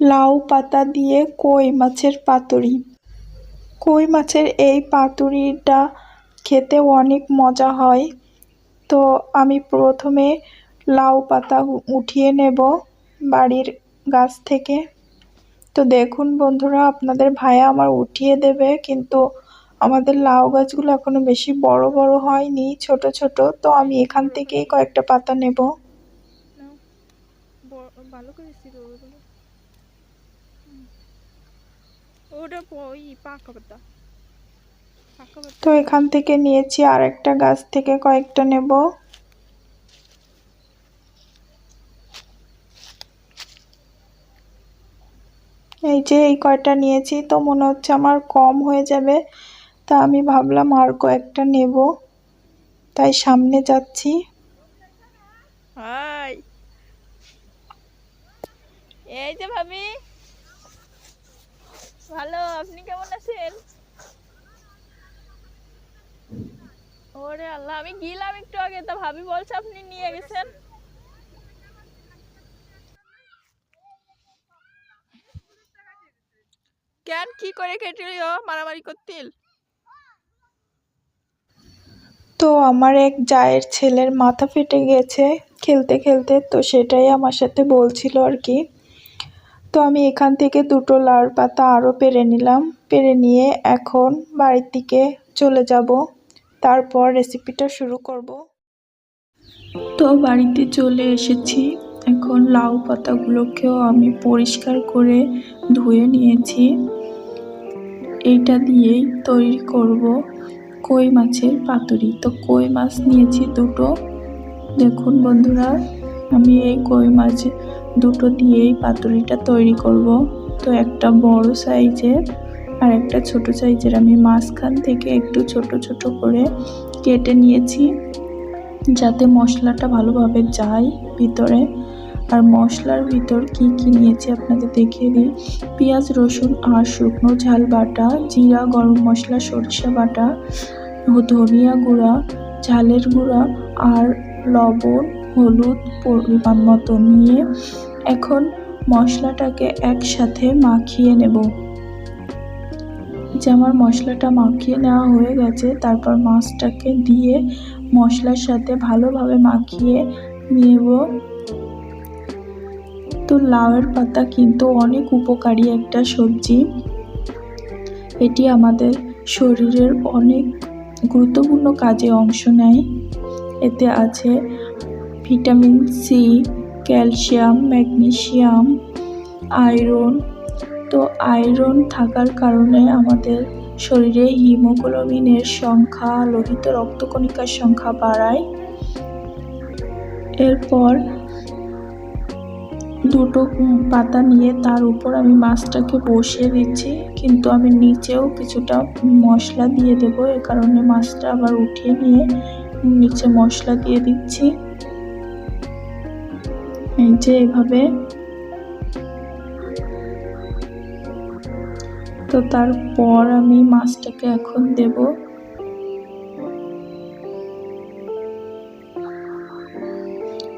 লাউ পাতা দিয়ে কই মাছের পাতুরি। কই মাছের এই পাতুরিটা খেতে অনেক মজা হয়। তো আমি প্রথমে লাউ পাতা উঠিয়ে নেব বাড়ির গাছ থেকে। তো দেখুন বন্ধুরা, আপনাদের ভাইয়া আমার উঠিয়ে দেবে, কিন্তু আমাদের লাউ গাছগুলো এখনও বেশি বড় বড় হয়নি, ছোট ছোট। তো আমি এখান থেকেই কয়েকটা পাতা নেব। ভালো ওটা ওই পাকা পাতা। তো এখান থেকে নিয়েছি আর একটা গাছ থেকে কয়েকটা নেব। এই যে এই কয়টা নিয়েছি তো মনে হচ্ছে আমার কম হয়ে যাবে। তা আমি ভাবলাম আর কয়েকটা নেব। তাই সামনে যাচ্ছি। এই যে ভাবি। ভালো, আপনি কেমন আছেন? ওরে আল্লাহ, আমি গেলাম একটু আগে, তা ভাবি বলছে আপনি নিয়ে গেছেন। কেন, কি করে কেটেলিও মারামারি করতিল তো আমার এক জায়ের ছেলের মাথা ফেটে গেছে, খেলতে খেলতে, তো সেটাই আমার সাথে বলছিল আর কি। তো আমি এখান থেকে দুটো লাউ পাতা আরও পেরে নিলাম। পেরে নিয়ে এখন বাড়ির দিকে চলে যাব। তারপর রেসিপিটা শুরু করব। তো বাড়িতে চলে এসেছি। এখন লাউ পাতাগুলোকেও আমি পরিষ্কার করে ধুয়ে নিয়েছি। এইটা দিয়েই তৈরি করব কই মাছের পাতুরি। তো কই মাছ নিয়েছি দুটো। দেখুন বন্ধুরা, আমি এই কই মাছ দুটো দিয়েই পাতুরিটা তৈরি করব। তো একটা বড় সাইজের আর একটা ছোট সাইজের। আমি মাঝখান থেকে একটু ছোট ছোট করে কেটে নিয়েছি যাতে মশলাটা ভালোভাবে যায় ভিতরে। আর মশলার ভিতর কি কি নিয়েছি আপনাদের দেখিয়ে দিই। পেঁয়াজ, রসুন, আর শুকনো ঝাল বাটা, জিরা, গরম মশলা, সরিষা বাটা, ধনিয়া গুঁড়া, ঝালের গুঁড়া, আর লবণ হলুদ পরিমাণ মতো নিয়ে এখন মশলাটাকে একসাথে মাখিয়ে নেব। যে আমার মশলাটা মাখিয়ে নেওয়া হয়ে গেছে, তারপর মাছটাকে দিয়ে মশলার সাথে ভালোভাবে মাখিয়ে নেব। তো লাউয়ের পাতা কিন্তু অনেক উপকারী একটা সবজি। এটি আমাদের শরীরের অনেক গুরুত্বপূর্ণ কাজে অংশ নেয়। এতে আছে vitamin C, calcium magnesium iron. তো আয়রন থাকার কারণে আমাদের শরীরে হিমোগ্লোবিনের সংখ্যা, লোহিত রক্তকণিকার সংখ্যা বাড়ায়। এরপর দুটো পাতা নিয়ে তার উপর আমি মাছটাকে বসিয়ে দিচ্ছি, কিন্তু আমি নিচেও কিছুটা মশলা দিয়ে দেবো। এ কারণে মাছটা আবার উঠিয়ে নিয়ে নিচে মশলা দিয়ে দিচ্ছি। এই যে এভাবে। তো তারপর আমি মাছটাকে এখন দেব।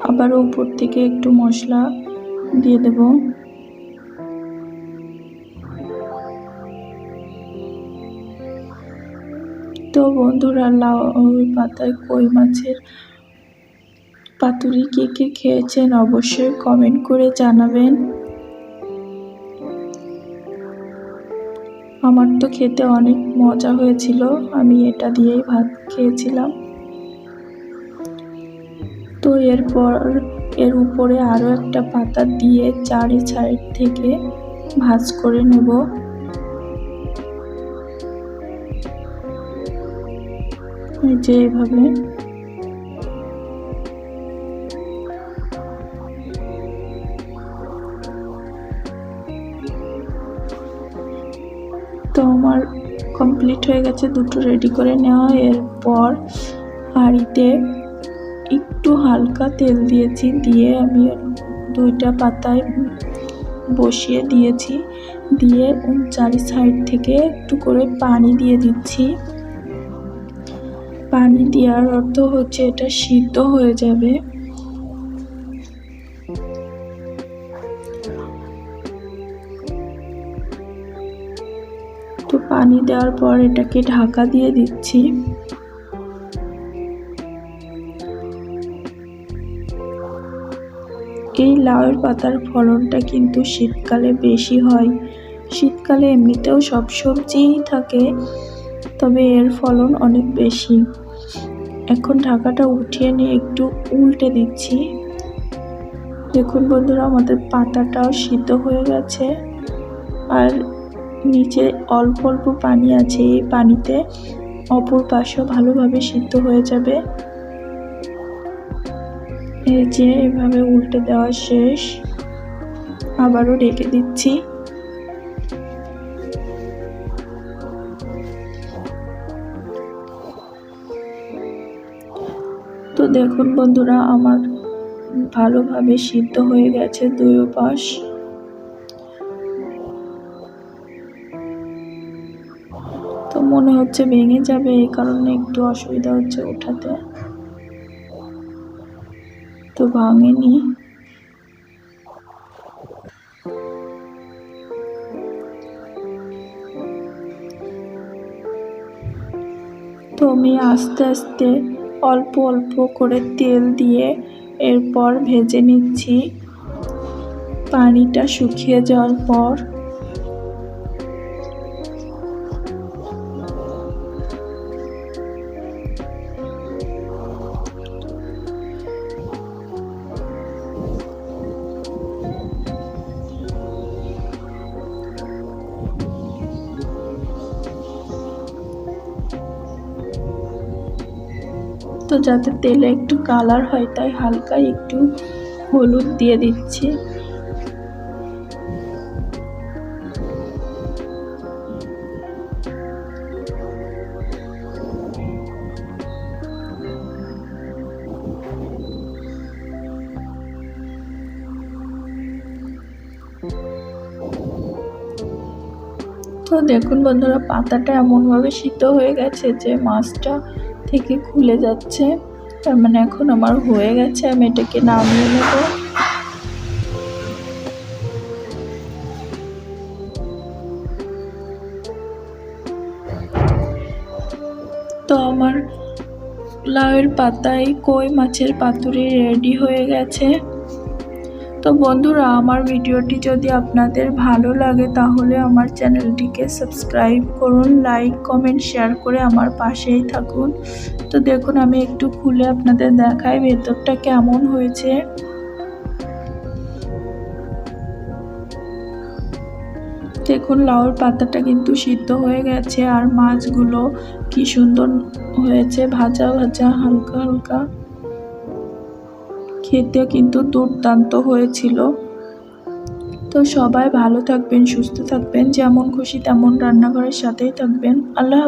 আবার উপর থেকে একটু মশলা দিয়ে দেব। তো বন্ধুরা, লাউ পাতায় কই মাছের পাতুরি কে কে খেয়েছেন অবশ্যই কমেন্ট করে জানাবেন। আমার তো খেতে অনেক মজা হয়েছিল, আমি এটা দিয়েই ভাত খেয়েছিলাম। তো এরপর এর উপরে আরও একটা পাতা দিয়ে চারি সাইড থেকে ভাজ করে নেব। যে এভাবে তো আমার কমপ্লিট হয়ে গেছে, দুটো রেডি করে নেওয়া। এরপর হাঁড়িতে একটু হালকা তেল দিয়েছি, দিয়ে আমি দুইটা পাতায় বসিয়ে দিয়েছি। দিয়ে চারি সাইড থেকে একটু করে পানি দিয়ে দিচ্ছি। পানি দেওয়ার অর্থ হচ্ছে এটা সিদ্ধ হয়ে যাবে। পানি দেওয়ার পর এটাকে ঢাকা দিয়ে দিচ্ছি। এই লাউয়ের পাতার ফলনটা কিন্তু শীতকালে বেশি হয়। শীতকালে এমনিতেও সব সবজিই থাকে, তবে এর ফলন অনেক বেশি। এখন ঢাকাটা উঠিয়ে নিয়ে একটু উল্টে দিচ্ছি। দেখুন বন্ধুরা, আমাদের পাতাটাও সিদ্ধ হয়ে গেছে। আর নিচে অল্প অল্প পানি আছে। এই পানিতে অপর পাশেও ভালোভাবে সিদ্ধ হয়ে যাবে। এই যে এভাবে উল্টে দেওয়া শেষ। আবারও রেখে দিচ্ছি। তো দেখুন বন্ধুরা, আমার ভালোভাবে সিদ্ধ হয়ে গেছে দুই পাশ মনে হচ্ছে ভেঙে যাবে, এই কারণে একটু অসুবিধা হচ্ছে ওঠাতে। তো ভাঙেনি। তো আমি আস্তে আস্তে অল্প অল্প করে তেল দিয়ে এরপর ভেজে নিচ্ছি। পানিটা শুকিয়ে যাওয়ার পর তো যাতে তেলে একটু কালার হয়, তাই হালকা একটু হলুদ দিয়ে দিচ্ছি। তো দেখুন বন্ধুরা, পাতাটা এমনভাবে সিদ্ধ হয়ে গেছে যে মাছটা থেকে খুলে যাচ্ছে। তার মানে এখন আমার হয়ে গেছে, আমি এটাকে নামিয়ে নেব। তো আমার লাউয়ের পাতায় কই মাছের পাতুরি রেডি হয়ে গেছে। তো বন্ধুরা, আমার ভিডিওটি যদি আপনাদের ভালো লাগে, তাহলে আমার চ্যানেলটিকে সাবস্ক্রাইব করুন, লাইক, কমেন্ট, শেয়ার করে আমার পাশেই থাকুন। তো দেখুন, আমি একটু খুলে আপনাদের দেখাই ভেতরটা কেমন হয়েছে। দেখুন, লাউর পাতাটা কিন্তু সিদ্ধ হয়ে গেছে, আর মাছগুলো কি সুন্দর হয়েছে, ভাজা ভাজা, হালকা হালকা। খেতে কিন্তু দুর্দান্ত হয়েছিল তো সবাই ভালো থাকবেন, সুস্থ থাকবেন, যেমন খুশি তেমন রান্নাঘরের সাথেই থাকবেন আল্লাহ।